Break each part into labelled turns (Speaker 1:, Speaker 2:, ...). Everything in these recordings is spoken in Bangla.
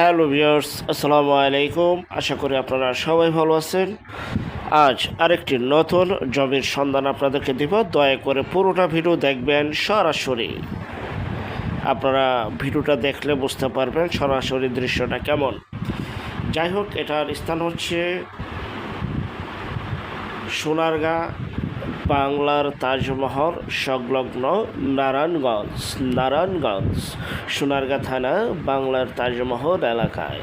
Speaker 1: হ্যালো ভিউয়ার্স, আসসালামু আলাইকুম। আশা করি আপনারা সবাই ভালো আছেন। আজ আরেকটি নতুন জমির সন্ধান আপনাদেরকে দিব। দয়া করে পুরোটা ভিডিও দেখবেন সরাসরি। আপনারা ভিডিওটা দেখলে বুঝতে পারবেন সরাসরি দৃশ্যটা কেমন। যাই হোক, এটার স্থান হচ্ছে সোনারগাঁ। বাংলার তাজমহল সংলগ্ন নারায়ণগঞ্জ নারায়ণগঞ্জ, সোনারগাঁ থানা, বাংলার তাজমহল এলাকায়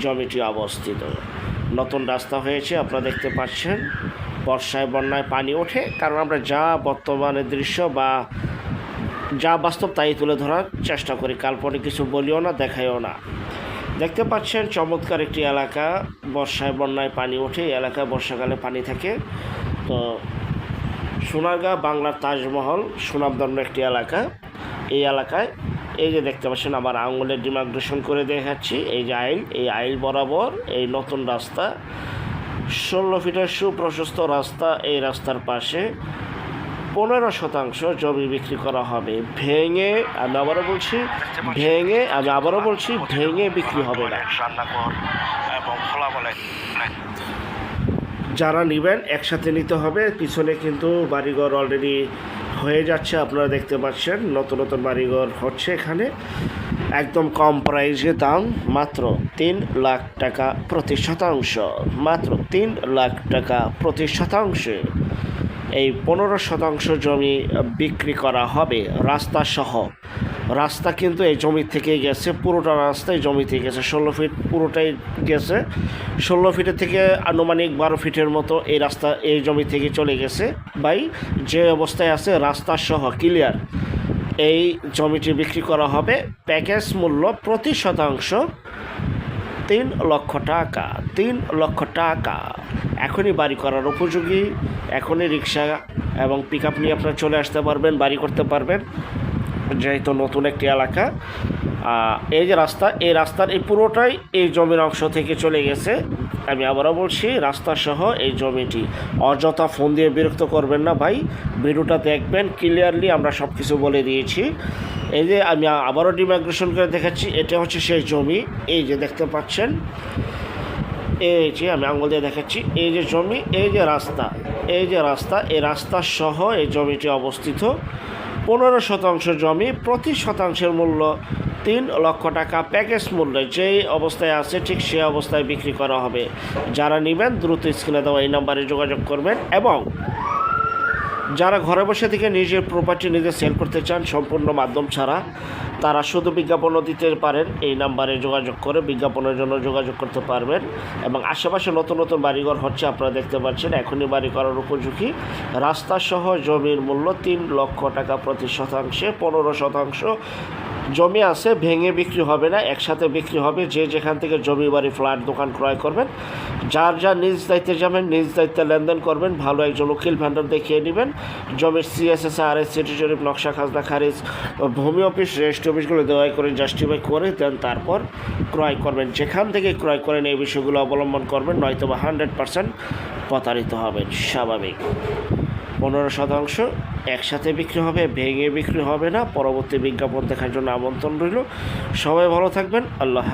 Speaker 1: জমিটি অবস্থিত। নতুন রাস্তা হয়েছে, আপনারা দেখতে পাচ্ছেন। বর্ষায়, বন্যায় পানি ওঠে, কারণ আমরা যা বর্তমানে দৃশ্য বা যা বাস্তব তাই তুলে ধরার চেষ্টা করি। কাল্পনিক কিছু বলিও না, দেখাইও না। দেখতে পাচ্ছেন, চমৎকার একটি এলাকা। বর্ষায়, বন্যায় পানি ওঠে এলাকায় বর্ষাকালে পানি থাকে। তো সোনারগাঁ বাংলার তাজমহল সুনামধন্য একটি এলাকা। এই এলাকায় এই যে দেখতে পাচ্ছেন, আমার আঙুলের ডিমাগ্রেশন করে দেখাচ্ছি। এই যে আইল, এই আইল বরাবর এই নতুন রাস্তা। ষোলো ফিটের সুপ্রশস্ত রাস্তা এই রাস্তার পাশে পনেরো শতাংশ জমি বিক্রি করা হবে। ভেঙে, আমি আবারও বলছি, ভেঙে, আমি আবারও বলছি, ভেঙে বিক্রি হবে না।
Speaker 2: এবং
Speaker 1: যারা নেবেন, একসাথে নিতে হবে। পিছনে কিন্তু বাড়িঘর অলরেডি হয়ে যাচ্ছে, আপনারা দেখতে পাচ্ছেন। নতুন নতুন বাড়িঘর হচ্ছে এখানে। একদম কম প্রাইসে দাম, মাত্র তিন লাখ টাকা প্রতি শতাংশ মাত্র তিন লাখ টাকা প্রতি শতাংশে এই পনেরো শতাংশ জমি বিক্রি করা হবে রাস্তা সহ রাস্তা কিন্তু এই জমি থেকে গেছে, পুরোটা রাস্তায় জমি থেকে গেছে। ষোলো ফিট পুরোটাই গেছে। ষোলো ফিটের থেকে আনুমানিক বারো ফিটের মতো এই রাস্তা এই জমি থেকে চলে গেছে। বাই যে অবস্থায় আছে রাস্তা সহ ক্লিয়ার এই জমিটি বিক্রি করা হবে। প্যাকেজ মূল্য প্রতি শতাংশ তিন লক্ষ টাকা, তিন লক্ষ টাকা। এখনই বাড়ি করার উপযোগী, এখনই রিক্সা এবং পিক আপ নিয়ে আপনারা চলে আসতে পারবেন, বাড়ি করতে পারবেন। যেহেতু নতুন একটি এলাকা এই যে রাস্তা, এই রাস্তার এই পুরোটাই এই জমির অংশ থেকে চলে গেছে। আমি আবারও বলছি রাস্তা সহ এই জমিটি। অযথা ফোন দিয়ে বিরক্ত করবেন না ভাই, ভিডিওটা দেখবেন ক্লিয়ারলি আমরা সব কিছু বলে দিয়েছি। এই যে আমি আবারও ডিমাইগ্রেশন করে দেখাচ্ছি, এটা হচ্ছে সেই জমি। এই যে দেখতে পাচ্ছেন, এই যে আমি আঙুল দিয়ে দেখাচ্ছি, এই যে জমি, এই যে রাস্তা, এই যে রাস্তা, এই রাস্তা সহ এই জমিটি অবস্থিত। পনেরো শতাংশ জমি, প্রতি শতাংশের মূল্য তিন লক্ষ টাকা প্যাকেজ মূল্যে। যেই অবস্থায় আছে, ঠিক সেই অবস্থায় বিক্রি করা হবে। যারা নেবেন, দ্রুত স্ক্রিনে দেওয়া এই নাম্বারে যোগাযোগ করবেন এবং যারা ঘরে বসে থেকে নিজের প্রপার্টি নিজে সেল করতে চান, সম্পূর্ণ মাধ্যম ছাড়া, তারা শুধু বিজ্ঞাপনও দিতে পারেন। এই নাম্বারে যোগাযোগ করে বিজ্ঞাপনের জন্য যোগাযোগ করতে পারবেন। এবং আশেপাশে নতুন নতুন বাড়িঘর হচ্ছে আপনারা দেখতে পাচ্ছেন। এখনই বাড়ি করার উপযোগী। রাস্তা সহ জমির মূল্য তিন লক্ষ টাকা প্রতি শতাংশে, পনেরো শতাংশ জমি আছে, ভেঙে বিক্রি হবে না, একসাথে বিক্রি হবে, যে যেখান থেকে জমি বাড়ি, ফ্ল্যাট, দোকান ক্রয় করবেন, যার যা নিজ দায়িত্বে যাবেন, নিজ দায়িত্বে লেনদেন করবেন, ভালো একজন উকিল ভ্যান্ডার দেখিয়ে নেবেন, জমির সিএসএস আর এস সিটি জরিপ, নকশা, খাজনা, খারিজ, ভূমি অফিস রেজিস্ট্রি অফিসগুলো দেওয়া করে জাস্টিফাই করে দেন, তারপর ক্রয় করবেন। যেখান থেকে ক্রয় করেন, এই বিষয়গুলো অবলম্বন করবেন নয়তো বা হান্ড্রেড পার্সেন্ট প্রতারিত হবেন, স্বাভাবিক। পনেরো শতাংশ একসাথে বিক্রি হবে, ভেঙে বিক্রি হবে না। পরবর্তী বিজ্ঞাপন দেখার জন্য আমন্ত্রণ রইল। সবাই ভালো থাকবেন। আল্লাহ।